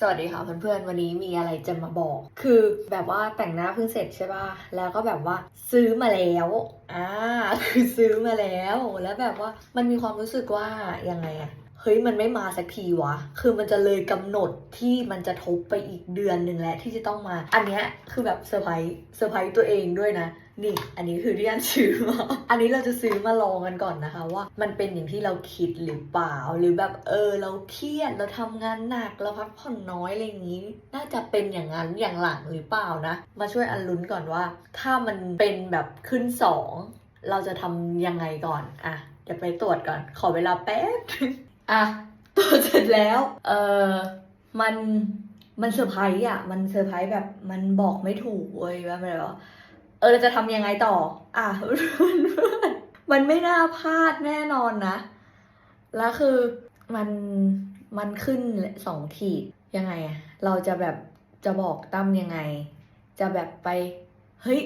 สวัสดีค่ะเพื่อนๆ วันนี้มีอะไรจะมาบอก คือแบบว่าแต่งหน้าเพิ่งเสร็จใช่ป่ะ แล้วก็แบบว่าซื้อมาแล้ว อ่า คือซื้อมาแล้ว แล้วแบบว่ามันมีความรู้สึกว่ายังไงอะเฮ้ยมันไม่มาสักทีวะ คือมันจะเลยกำหนดที่มันจะทบไปอีกเดือนหนึ่งแล้วที่จะต้องมา อันเนี้ยคือแบบเซอร์ไพรส์เซอร์ไพรส์ตัวเองด้วยนะ นี่ อันนี้คือที่อันซื้อมา อันนี้เราจะซื้อมาลองกันก่อนนะคะว่า มันเป็นอย่างที่เราคิดหรือเปล่า หรือแบบเออ เราเครียดเราทำงานหนักเราพักผ่อนน้อยอะไรอย่างนี้ น่าจะเป็นอย่างนั้นอย่างหลังหรือเปล่านะ มาช่วยอันลุ้นก่อนว่า ถ้ามันเป็นแบบขึ้นสองเราจะทำยังไงก่อนอะเดี๋ยวไปตรวจก่อน ขอเวลาแป๊บอะตรวจเสร็จแล้ว เออมันมันเซอร์ไพรส์อะ มันเซอร์ไพรส์แบบมันบอกไม่ถูกเว้ยว่ามันแบบว่า เออเราจะทำยังไงต่อ อะมันไม่น่าพลาดแน่นอนนะ แล้วคือมันมันขึ้นสองขีดยังไงอะเราจะแบบจะบอกตั้มยังไง จะแบบไป เฮ้ย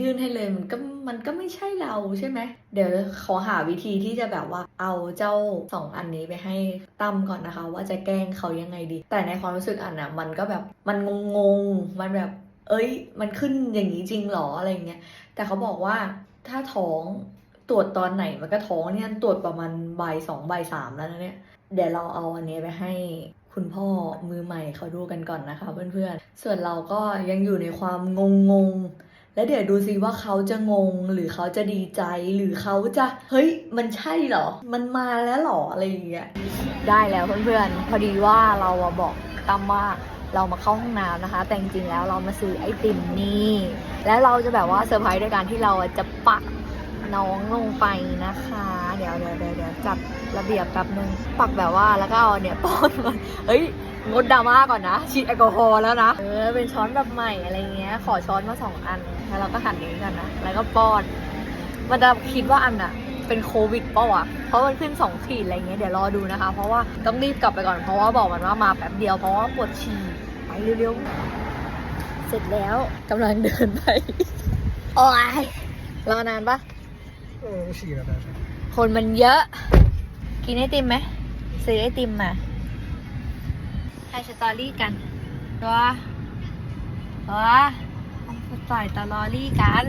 ยื่นให้เลยมันก็มันก็ไม่ใช่เราใช่ไหม เดี๋ยวขอหาวิธีที่จะแบบว่าเอาเจ้าสองอันนี้ไปให้ตั้มก่อนนะคะ ว่าจะแกล้งเขายังไงดี แต่ในความรู้สึกอันน่ะมันก็แบบมันงงๆมันแบบ เอ้ย มันขึ้นอย่างนี้จริงเหรออะไรเงี้ย แต่เขาบอกว่าถ้าท้องตรวจตอนไหนมันก็ท้องเนี่ยตรวจประมาณบ่ายสองบ่ายสามแล้วนะเนี่ย เดี๋ยวเราเอาอันนี้ไปให้คุณพ่อมือใหม่เขาดูกันก่อนนะคะเพื่อนๆ ส่วนเราก็ยังอยู่ในความงงงแล้วเดี๋ยวดูซิว่าเขาจะงงหรือเขาจะดีใจหรือเขาจะเฮ้ยมันใช่เหรอ มันมาแล้วเหรออะไรอย่างเงี้ยได้แล้วเพื่อนๆ พอดีว่าเราบอกตั้มว่า เรามาเข้าห้องน้ำนะคะ แต่จริงๆแล้วเรามาซื้อไอติมนี่ แล้วเราจะแบบว่าเซอร์ไพรส์ด้วยการที่เราจะปักน้องลงไปนะคะ เดี๋ยวเดี๋ยวเดี๋ยวเดี๋ยวจัดระเบียบแป๊บนึงปักแบบว่าแล้วก็เอาเนี่ยป้อนมาเฮ้ยงดดราม่าก่อนนะฉีดแอลกอฮอล์แล้วนะเออเป็นช้อนแบบใหม่อะไรเงี้ย ขอช้อนมาสองอันแล้วเราก็หั่นอย่างนี้กันนะแล้วก็ป้อนมันจะคิดว่าอันน่ะเป็นโควิดป่าวะเพราะมันขึ้นสองขีดอะไรเงี้ยเดี๋ยวรอดูนะคะ เพราะว่าต้องรีบกลับไปก่อนเพราะว่าบอกมันว่ามาแป๊บเดียวเพราะว่าปวดฉี่ เร็วๆ เสร็จแล้วกำลังเดินไปโอ้ยรอนานปะเออฉี่แล้วนะคนมันเยอะ กินไอติมไหมซื้อไอติมมาถ่ายสตอรี่กันตัวตัวถ่ายสตอรี่กัน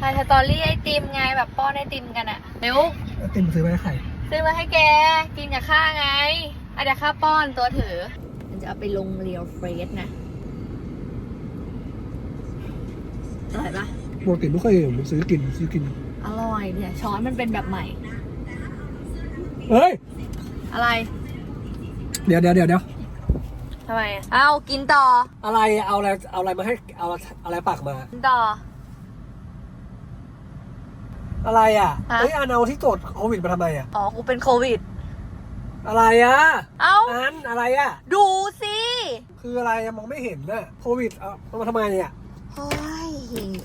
ถ่ายสตอรี่ไอติมไงแบบป้อนไอติมกันอะเร็วแล้วติมซื้อมาให้ใครซื้อมาให้แกกินกับข้าไงอาเดี๋ยวข้าป้อนตัวถือมัน จะเอาไปลงเรียวเฟรชนะอร่อยปะปกติไม่ค่อยเห็นผมซื้อกินซื้อกิน อร่อยเนี่ย ช้อนมันเป็นแบบใหม่ เฮ้ย อะไรเดี๋ยวเดี๋ยวเดี๋ยวเดี๋ยวทำไมอะเอากินต่อ อะไรเอาอะไรเอาอะไรมาให้เอาอะไรปากมา กินต่อ อะไรอะฮะ เฮ้ยอันเอาที่ตรวจโควิดมาทำไมอะอ๋อกูเป็นโควิด อะไรอะเอ้า อันอะไรอะ ดูสิคืออะไรอะมองไม่เห็นน่ะโควิดเอาเอามาทำไมเนี่ยเฮ้ย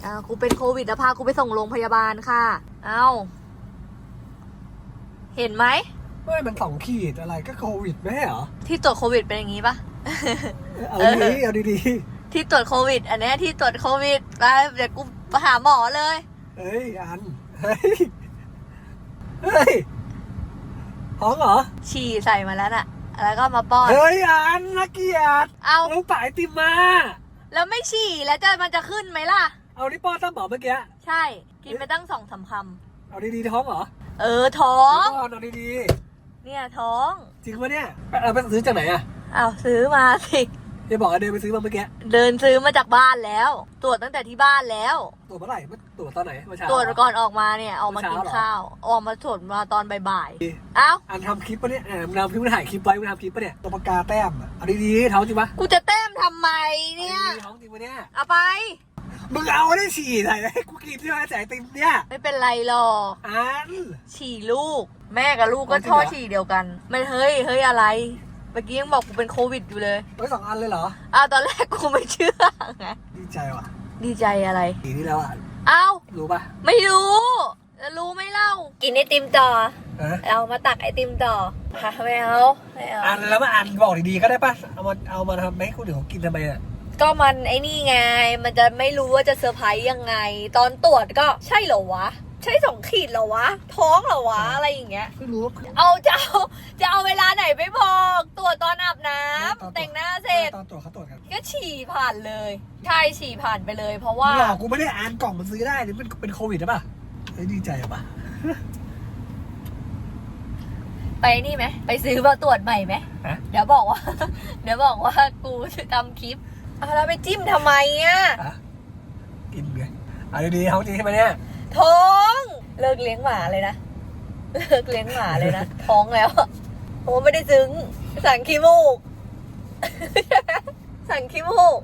อ่ากูเป็นโควิดแล้วพากูไปส่งโรงพยาบาลค่ะ เอ้า เห็นไหมไม่มันสองขีดอะไรก็โควิดไม่ใช่เหรอที่ตรวจโควิดเป็นอย่างนี้ปะ เอาดีๆเอาดีที่ตรวจโควิด อันเนี้ยที่ตรวจโควิดไปเดี๋ยวกูไปหาหมอเลย ๆเฮ้ยอันเฮ้ยเฮ้ย ท้องเหรอ ฉี่ใส่มาแล้วน่ะ แล้วก็มาป้อน เฮ้ยอันนักเกียรติเอาลูกป่ายติมมา แล้วไม่ฉี่แล้วจะมันจะขึ้นไหมล่ะ เอานี่ป้อนตั้มบอกเมื่อกี้ ใช่ กินไปตั้งสองสามคเอาดีๆท้องเหรอำเออท้องเดี๋ยวก่อนเอาดีเนี่ยท้อง ๆจริงปะเนี่ยเอาไปซื้อจากไหนอะอ้าวซื้อมาสิ อย่าบอกว่าเดินไปซื้อมาเมื่อกี้เดินซื้อมาจากบ้านแล้ว ตรวจตั้งแต่ที่บ้านแล้ว ตรวจเมื่อไหร่เมื่อตรวจตอนไหนเมื่อเช้า ตรวจก่อนออกมาเนี่ยออกมากินเมื่อเช้าเหรอข้าว ออกมาตรวจมาตอนบ่ายๆเอ้าอันทำคลิปปะเนี่ยเออมึงทำคลิปมึงถ่ายคลิปไว้มึงทำคลิปปะเนี่ยตัวปากกาแต้มอะเอาดีๆท้องจริงปะกูจะเต้มทำไมเนี่ย อาดีๆท้องจริงปะเนี่ย เอาไป มึงเอาได้ฉี่ใส่ให้กูกินที่ไหนใส่ไอติมเนี่ยไม่เป็นไรหรอก อัน ฉี่ลูก แม่กับลูกก็จริงเหรท่ออฉี่เดียวกัน ไม่เฮ้ยเฮ้ยอะไร เมื่อกี้ยังบอกกูเป็นโควิดอยู่เลยไว้สองอันเลยเหรอ อ้าวตอนแรกกูไม่เชื่อไงดีใจว่ะดีใจอะไรปีนี้แล้วอะเอ้ารู้ปะไม่รู้จะรู้ไหม่เล่า กินไอติมต่อ ฮะเรามาตักไอติมต่อค่ะไม่เอาไม่เอาอันแล้วมาอันบอกดีๆก็ได้ปะเอามาเอามาทำให้คนอื่นเขากินทำไมอะก็มันไอ้นี่ไง มันจะไม่รู้ว่าจะเซอร์ไพรส์ยังไง ตอนตรวจก็ใช่เหรอวะ ใช่สองขีดเหรอวะ ท้องเหรอวะ อะไรอย่างเงี้ยเพิ่งรู้ เอาจะเอาจะเอาเวลาไหนไปบอกตรวจตอนอาบน้ำตอนตรวจ แต่งหน้าเสร็จ ตอนตรวจเขาตรวจกันก็ฉี่ผ่านเลย ใช่ฉี่ผ่านไปเลย เพราะว่า หลอกกูไม่ได้อ่านกล่องมันซื้อได้นี่มันเป็นโควิดหรือเปล่าเฮ้ยดีใจอะปะไปนี่ไหมไปซื้อมาตรวจใหม่ไหมฮะเดี๋ยวบอกว่า เดี๋ยวบอกว่ากูจะทำคลิปเอาแล้วไปจิ้มทำไมอะ อะกินไงเอาดีๆท้องจริงใช่ไหมเนี่ยท้อง เลิกเลี้ยงหมาเลยนะเลิกเลี้ยงหมาเลยนะท้องแล้วอะโอ้ไม่ได้ซึ้งสั่งขี้มูก สั่งขี้มูก